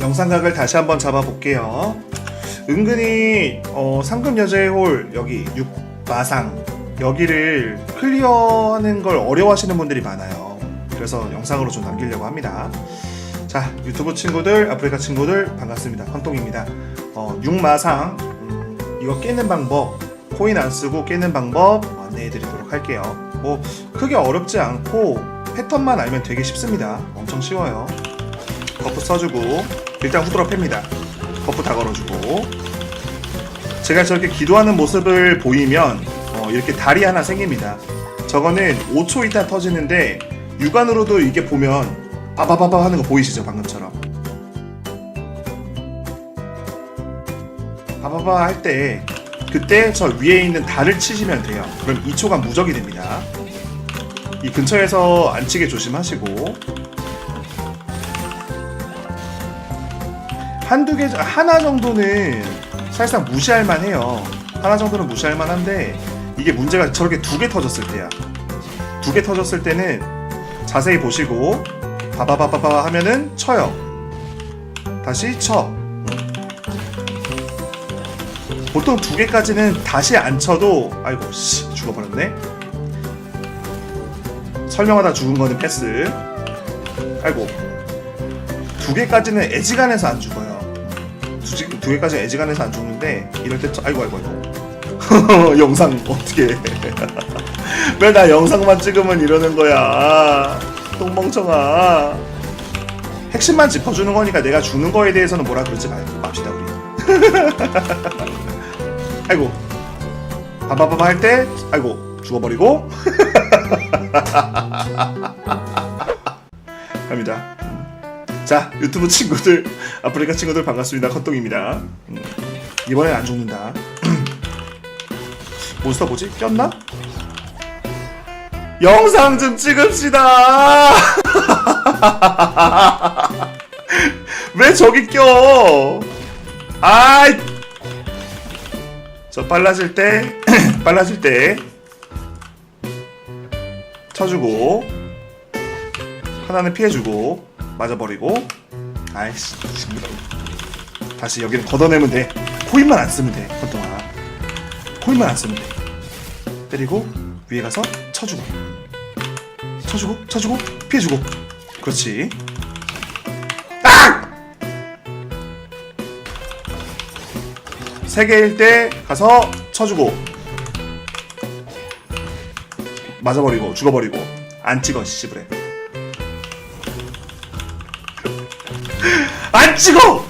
영상각을 다시 한번 잡아볼게요. 은근히 어, 상금 여자의 홀 여기 6마상 여기를 클리어하는 걸 어려워하시는 분들이 많아요. 그래서 영상으로 좀 남기려고 합니다. 자 유튜브 친구들 아프리카 친구들 반갑습니다. 헌똥입니다. 어, 6마상 음, 이거 깨는 방법 코인 안 쓰고 깨는 방법 안내해 드리도록 할게요. 뭐 크게 어렵지 않고 패턴만 알면 되게 쉽습니다. 엄청 쉬워요. 버프 써주고 일단 후드로 팹니다. 버프 다 걸어주고 제가 저렇게 기도하는 모습을 보이면 어, 이렇게 달이 하나 생깁니다. 저거는 5초 있다 터지는데 육안으로도 이게 보면 빠바바바 하는 거 보이시죠 방금처럼 바바바 할 때 그때 저 위에 있는 달을 치시면 돼요. 그럼 2초간 무적이 됩니다. 이 근처에서 안 치게 조심하시고 한두 개 하나 정도는 사실상 무시할 만해요. 하나 정도는 무시할 만한데 이게 문제가 저렇게 두 개 터졌을 때야. 두 개 터졌을 때는 자세히 보시고 바바바바바 하면은 쳐요. 다시 쳐. 보통 두 개까지는 다시 안 쳐도 아이고 씨 죽어버렸네. 설명하다 죽은 거는 패스. 아이고 두 개까지는 애지간해서 안 죽어요. 두, 개- 두 개까지 애지간해서 안 죽는데 이럴 때 저- 아이고 아이고 아이고. 영상 어떻게 왜 나 영상만 찍으면 이러는 거야? 똥멍청아. 핵심만 짚어주는 거니까 내가 죽는 거에 대해서는 뭐라 그러지 말- 맙시다 우리. 아이고. 바바바바 할 때 아이고 죽어버리고. 갑니다 자 유튜브 친구들 아프리카 친구들 반갑습니다. 컷동입니다. 음, 이번엔 안 죽는다. 몬스터 뭐지? 꼈나? 영상 좀 찍읍시다! 왜 저기 껴? 아이! 저 빨라질 때 빨라질 때 쳐주고 하나는 피해주고 맞아버리고. 아이씨. 다시 여기를 걷어내면 돼. 코인만 안 쓰면 돼 건동아 코인만 안 쓰면 돼. 때리고 위에 가서 쳐주고. 쳐주고 쳐주고 피해주고. 그렇지. 아! 세 개일 때 가서 쳐주고. 맞아버리고 죽어버리고. 안 찍어 씨부래 안 찍어